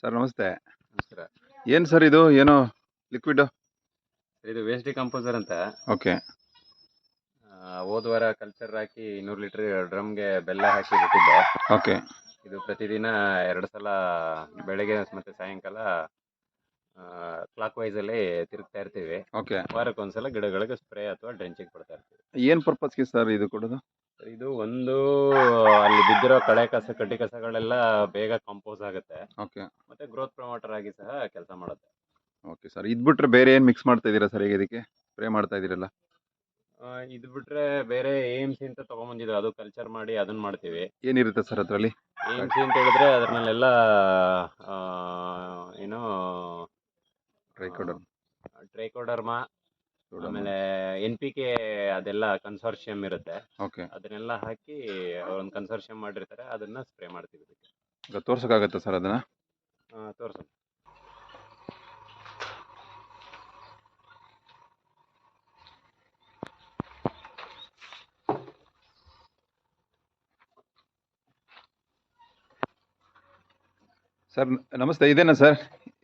Sir ನಮಸ್ತೆ. ನಮಸ್ಕಾರ. ಏನು ಸರ್ ಇದು? ಏನು ಲಿಕ್ವಿಡ್ ಇದು ವೇಸ್ಟ್ ಡಿಕಂಪೋಸರ್ ಅಂತ. ಓಕೆ. ಹೋದ ವಾರ ಕಲ್ಚರ್ ಹಾಕಿ ಇನ್ನೂರು ಲೀಟರ್ ಡ್ರಮ್ಗೆ ಬೆಲ್ಲ ಹಾಕಿ ಬಿಟ್ಟಿದ್ದೆ. ಓಕೆ. ಇದು ಪ್ರತಿದಿನ ಎರಡು ಸಲ ಬೆಳಗ್ಗೆ ಮತ್ತೆ ಸಾಯಂಕಾಲ ಕ್ಲಾಕ್ ವೈಸ್ ಅಲ್ಲಿ ತಿರುಗ್ತಾ ಇರ್ತೀವಿ. ಓಕೆ. ವಾರಕ್ಕೊಂದ್ಸಲ ಗಿಡಗಳಿಗೆ ಸ್ಪ್ರೇ ಅಥವಾ ಡ್ರೆಂಚಿಂಗ್ ಕೊಡ್ತಾ ಇರ್ತೀವಿ. ಏನು ಪರ್ಪಸ್ಗೆ ಸರ್ ಇದು ಕೊಡೋದು? ಇದು ಒಂದು ಅಲ್ಲಿ ಬಿದ್ದಿರೋ ಕಳೆ ಕಸ ಕಡ್ಡಿ ಕಸಗಳೆಲ್ಲ ಬೇಗ ಕಂಪೋಸ್ ಆಗುತ್ತೆ. ಓಕೆ. ಮತ್ತೆ ಗ್ರೋತ್ ಪ್ರಮೋಟರ್ ಆಗಿ ಸಹ ಕೆಲಸ ಮಾಡುತ್ತೆ. ಓಕೆ ಸರ್ ಇದು ಬಿಟ್ರೆ ಬೇರೆ ಏನು ಮಿಕ್ಸ್ ಮಾಡ್ತಾ ಇದ್ದೀರಾ ಸರ್ ಈಗ ಇದಕ್ಕೆ? ಸ್ಪ್ರೇ ಮಾಡ್ತಾ ಇದ್ದೀರಲ್ಲ? ಆ, ಇದು ಬಿಟ್ರೆ ಬೇರೆ ಏಮ್ಸಿ ಅಂತ ತಗೊಂಬಂದಿದ್ರು. ಅದು ಕಲ್ಚರ್ ಮಾಡಿ ಅದನ್ನ ಮಾಡ್ತೀವಿ. ಏನಿರುತ್ತೆ ಸರ್ ಅದರಲ್ಲಿ? ಏಮ್ಸಿ ಅಂತ ಹೇಳಿದ್ರೆ ಅದ್ರಲ್ಲೆಲ್ಲ ಏನು ಟ್ರೈಕೋಡರ್ ಟ್ರೈಕೋಡರ್ಮಾ ಆಮೇಲೆ ಎನ್ ಪಿ ಕೆ ಅದೆಲ್ಲ ಕನ್ಸೋರ್ಷಿಯಂ ಇರುತ್ತೆ. ಓಕೆ. ಅದನ್ನೆಲ್ಲ ಹಾಕಿ ಒಂದು ಕನ್ಸೋರ್ಷಿಯಂ ಮಾಡಿರ್ತಾರೆ ಅದನ್ನ ಸ್ಪ್ರೇ ಮಾಡ್ತೀವಿ ಇದಕ್ಕೆ. ಈಗ ತೋರ್ಸೋಕ್ಕಾಗತ್ತಾ ಸರ್ ಅದನ್ನ? ತೋರ್ಸ ಸರ್ ನಮಸ್ತೆ ಇದೇನಾ sir?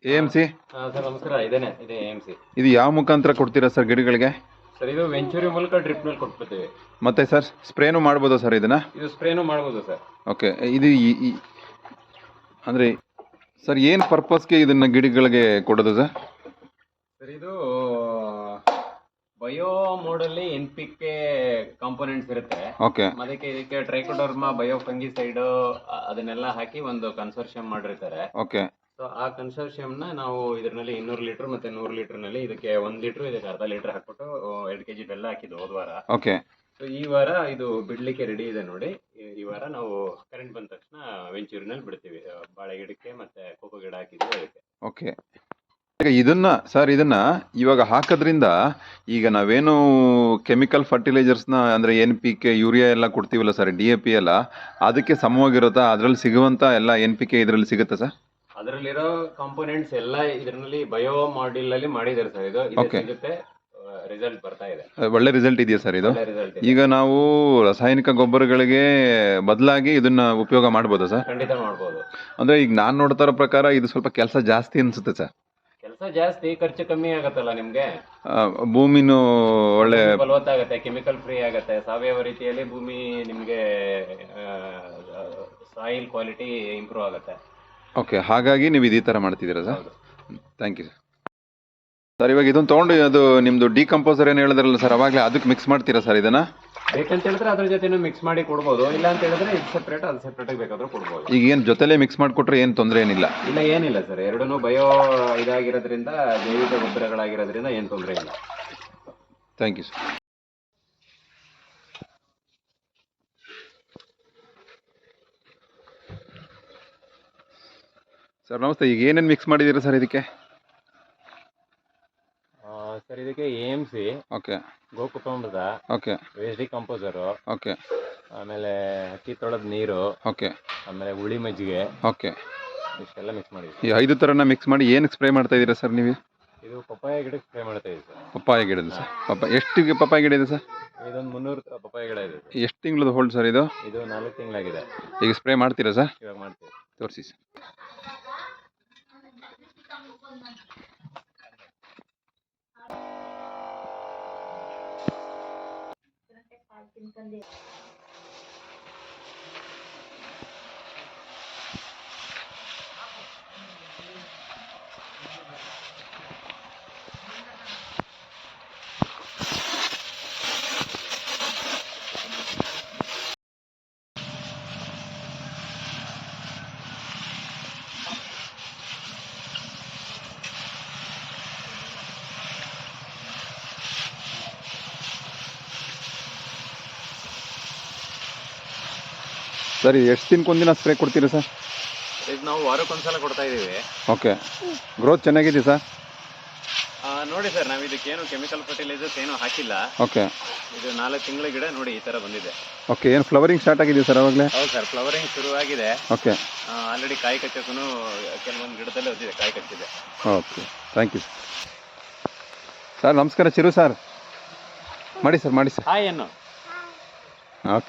A M C? Sir ನಮಸ್ಕಾರ. ಇದೇನೆ ಇದೆ ಎಂ ಸಿ. ಇದು ಯಾವ ಮುಖಾಂತರ ಕೊಡ್ತೀರಾ ಸರ್ ಗಿಡಗಳಿಗೆ? ಸರ್ ಇದು ವೆಂಚೂರಿ ಮೂಲಕ ಡ್ರಿಪ್ನಲ್ಲಿ ಕೊಟ್ಬಿಡ್ತೀವಿ. ಮತ್ತೆ ಸರ್ ಸ್ಪ್ರೇನು ಮಾಡ್ಬೋದಾ ಸರ್ ಇದನ್ನ? ಇದು ಸ್ಪ್ರೇನು ಮಾಡ್ಬೋದು ಸರ್. ಓಕೆ ಇದು ಈ- ಈ ಅಂದರೆ ಸರ್ ಏನು ಪರ್ಪಸ್ಗೆ ಇದನ್ನ ಗಿಡಗಳಿಗೆ ಕೊಡೋದು ಸರ್? ಸರ್ ಇದು ಬಯೋ ಮೋಡಲ್ಲಿ ಎನ್ ಪಿ ಕೆ ಕಾಂಪೋನೆಂಟ್ಸ್ ಇರುತ್ತೆ. ಓಕೆ. ಅದಕ್ಕೆ ಇದಕ್ಕೆ ಟ್ರೈಕೋಡರ್ಮಾ ಬಯೋ ಫಂಗಿಸೈಡ್ ಅದನ್ನೆಲ್ಲ ಹಾಕಿ ಒಂದು ಕನ್ಸೋರ್ಷಿಯಂ ಮಾಡಿರ್ತಾರೆ. ಓಕೆ. ಸೊ ಆ ಕನ್ಸೋರ್ಷಿಯಂ ನಾವು ಇದರಲ್ಲಿ ಇನ್ನೂರು ಲೀಟರ್ ಮತ್ತೆ ನೂರು ಲೀಟರ್ನಲ್ಲಿ ಇದಕ್ಕೆ ಒಂದು ಲೀಟರ್ ಇದಕ್ಕೆ ಅರ್ಧ ಲೀಟರ್ ಹಾಕ್ಬಿಟ್ಟು ಎರಡು ಕೆಜಿ ಬೆಲ್ಲ ಹಾಕಿದ್ದು ಹೋದ ವಾರ. ಓಕೆ ಸೊ ಈ ವಾರ ಇದು ಬಿಡ್ಲಿಕ್ಕೆ ರೆಡಿ ಇದೆ ನೋಡಿ. ಈ- ಈ ವಾರ ನಾವು ಕರೆಂಟ್ ಬಂದ ತಕ್ಷಣ ವೆಂಚೂರಿನಲ್ಲಿ ಬಿಡ್ತೀವಿ. ಆ, ಬಾಳೆ ಗಿಡಕ್ಕೆ ಮತ್ತೆ ಕೋಕೋ ಗಿಡ ಹಾಕಿದ್ವಿ ಅದಕ್ಕೆ. ಓಕೆ ಈಗ ಇದನ್ನ ಸರ್ ಇದನ್ನ ಇವಾಗ ಹಾಕೋದ್ರಿಂದ ಈಗ ನಾವೇನು ಕೆಮಿಕಲ್ ಫರ್ಟಿಲೈಸರ್ಸ್ನ ಅಂದ್ರೆ ಎನ್ ಪಿ ಕೆ ಯೂರಿಯಾ ಎಲ್ಲ ಕೊಡ್ತೀವಲ್ಲ ಸರ್ ಡಿ ಎ ಪಿ ಎಲ್ಲ ಅದಕ್ಕೆ ಸಮವಾಗಿರುತ್ತಾ? ಅದರಲ್ಲಿ ಸಿಗುವಂಥ ಎಲ್ಲ ಎನ್ ಪಿ ಕೆ ಇದರಲ್ಲಿ ಸಿಗುತ್ತಾ ಸರ್ ಅದರಲ್ಲಿರೋ ಕಾಂಪೋನೆಂಟ್ಸ್ ಎಲ್ಲ ಇದರಲ್ಲಿ ಬಯೋ ಮಾಡ್ಯೂಲ್ ಅಲ್ಲಿ ಮಾಡಿದ್ದಾರೆ ಸರ್ ಇದು ಇದು ಜೊತೆ ಸಿಗುತ್ತೆ ರಿಸಲ್ಟ್ ಬರ್ತಾ ಇದೆ. ಒಳ್ಳೆ ರಿಸಲ್ಟ್ ಇದೆಯಾ ಸರ್ ಇದು? ರಿಸಲ್ಟ್ ಈಗ ನಾವು ರಾಸಾಯನಿಕ ಗೊಬ್ಬರಗಳಿಗೆ ಬದಲಾಗಿ ಇದನ್ನ ಉಪಯೋಗ ಮಾಡ್ಬೋದಾ ಸರ್ ಖಂಡಿತ ಮಾಡ್ಬೋದು. ಅಂದ್ರೆ ಈಗ ನಾನು ನೋಡ್ತಾ ಇರೋ ಪ್ರಕಾರ ಇದು ಸ್ವಲ್ಪ ಕೆಲಸ ಜಾಸ್ತಿ ಅನ್ಸುತ್ತೆ ಸರ್ ಕೆಲಸ ಜಾಸ್ತಿ ಖರ್ಚು ಕಮ್ಮಿ ಆಗತ್ತಲ್ಲ ನಿಮ್ಗೆ? ಭೂಮಿನು ಭೂಮಿನೂ ಒಳ್ಳೆ ಫಲವತ್ತಾಗತ್ತೆ ಕೆಮಿಕಲ್ ಫ್ರೀ ಆಗತ್ತೆ. ಸಾವಯವ ರೀತಿಯಲ್ಲಿ ಭೂಮಿ ನಿಮ್ಗೆ ಸಾಯಿಲ್ ಕ್ವಾಲಿಟಿ ಇಂಪ್ರೂವ್ ಆಗತ್ತೆ. ಓಕೆ ಹಾಗಾಗಿ ನೀವು ಇದೇ ಥರ ಮಾಡ್ತಿದ್ದೀರಾ ಸರ್? ಥ್ಯಾಂಕ್ ಯು ಸರ್ ಇವಾಗ ಇದನ್ನು ತೊಗೊಂಡು ಅದು ನಿಮ್ಮದು ಡಿಕಂಪೋಸರ್ ಏನು ಹೇಳಿದ್ರಲ್ಲ ಸರ್ ಅವಾಗಲೇ ಅದಕ್ಕೆ ಮಿಕ್ಸ್ ಮಾಡ್ತೀರಾ ಸರ್ ಇದನ್ನು? ಬೇಕಂತ ಹೇಳಿದ್ರೆ ಅದ್ರ ಜೊತೆನೂ ಮಿಕ್ಸ್ ಮಾಡಿ ಕೊಡ್ಬೋದು. ಇಲ್ಲ ಅಂತ ಹೇಳಿದ್ರೆ ಇದು ಸೆಪ್ರೇಟ್ ಅದು ಸೆಪ್ರೇಟಾಗಿ ಬೇಕಾದ್ರೂ ಕೊಡ್ಬೋದು. ಈಗ ಏನು ಜೊತೆಲೇ ಮಿಕ್ಸ್ ಮಾಡಿಕೊಟ್ರೆ ಏನು ತೊಂದರೆ ಏನಿಲ್ಲ? ಇಲ್ಲ ಏನಿಲ್ಲ ಸರ್ ಎರಡೂ ಬಯೋ ಇದಾಗಿರೋದ್ರಿಂದ ಜೈವಿಕ ಗೊಬ್ಬರಗಳಾಗಿರೋದ್ರಿಂದ ಏನು ತೊಂದರೆ ಇಲ್ಲ. ಥ್ಯಾಂಕ್ ಯು ಸರ್ ಸರ್ ನಮಸ್ತೆ. ಈಗ ಏನೇನು ಮಿಕ್ಸ್ ಮಾಡಿದ್ದೀರಾ ಸರ್ ಇದಕ್ಕೆ? ಸರ್ ಇದಕ್ಕೆ ಎ ಎಂ ಸಿ ಓಕೆ. ಗೋಕುಟುಂಬದ ಓಕೆ. Waste decomposer okay. ಆಮೇಲೆ ಅಕ್ಕಿ ತೊಳೆದ ನೀರು ಓಕೆ. ಆಮೇಲೆ ಹುಳಿ ಮಜ್ಜಿಗೆ ಓಕೆ. ಇಷ್ಟೆಲ್ಲ ಮಿಕ್ಸ್ ಮಾಡಿದ್ವಿ ಈ ಐದು ಥರನ ಮಿಕ್ಸ್ ಮಾಡಿ ಏನಕ್ಕೆ ಸ್ಪ್ರೇ ಮಾಡ್ತಾ ಇದ್ದೀರಾ ಸರ್ ನೀವು? ಇದು ಪಪ್ಪಾಯ ಗಿಡಕ್ಕೆ ಸ್ಪ್ರೇ ಮಾಡ್ತಾ ಇದ್ದೀವಿ ಸರ್. ಪಪ್ಪಾಯ ಗಿಡದ ಸರ್. ಪಪ್ಪ ಎಷ್ಟು ಪಪ್ಪಾಯ ಗಿಡ ಇದೆ ಸರ್? ಇದೊಂದು ಮುನ್ನೂರು ಪಪ್ಪಾಯ ಗಿಡ ಇದೆ ಸರ್. ಎಷ್ಟು ತಿಂಗಳದ ಹೋಲ್ಡ್ ಸರ್ ಇದು? ಇದು ನಾಲ್ಕು ತಿಂಗಳಾಗಿದೆ. ಈಗ ಸ್ಪ್ರೇ ಮಾಡ್ತೀರಾ ಸರ್? ಇವಾಗ ಮಾಡ್ತೀವಿ. ತೋರಿಸಿ ಸರ್. తినకండి ಸರ್ ಎಷ್ಟು ದಿನಕ್ಕೊಂದಿನ ಸ್ಪ್ರೇ ಕೊಡ್ತೀರಾ ಸರ್ ಇದು ನಾವು ವಾರಕ್ಕೊಂದ್ಸಲ ಕೊಡ್ತಾ ಇದ್ದೀವಿ. ಓಕೆ ಗ್ರೋತ್ ಚೆನ್ನಾಗಿದೆ ಸರ್ ಆ, ನೋಡಿ ಸರ್ ನಾವು ಇದಕ್ಕೇನು ಕೆಮಿಕಲ್ ಫರ್ಟಿಲೈಸರ್ಸ್ ಏನು ಹಾಕಿಲ್ಲ. ಓಕೆ ಇದು ನಾಲ್ಕು ತಿಂಗಳ ಗಿಡ ನೋಡಿ ಈ ತರ ಬಂದಿದೆ. ಓಕೆ ಏನು ಫ್ಲವರಿಂಗ್ ಸ್ಟಾರ್ಟ್ ಆಗಿದೆ ಸರ್ ಅವಾಗಲೇ? ಹೌದು ಸರ್ ಫ್ಲವರಿಂಗ್ ಶುರುವಾಗಿದೆ ಓಕೆ ಆಲ್ರೆಡಿ ಕಾಯಿ ಕಚ್ಚೋಕ್ಕೂ ಕೆಲವೊಂದು ಗಿಡದಲ್ಲೇ ಹೊಂದಿದೆ ಕಾಯಿ ಕಚ್ಚಿದೆ. ಓಕೆ ಥ್ಯಾಂಕ್ ಯು ಸರ್ ನಮಸ್ಕಾರ ಚಿರು ಸರ್ ಮಾಡಿ ಸರ್ ಮಾಡಿ ಸರ್ ಹಾಯ್ ಏನು ಓಕೆ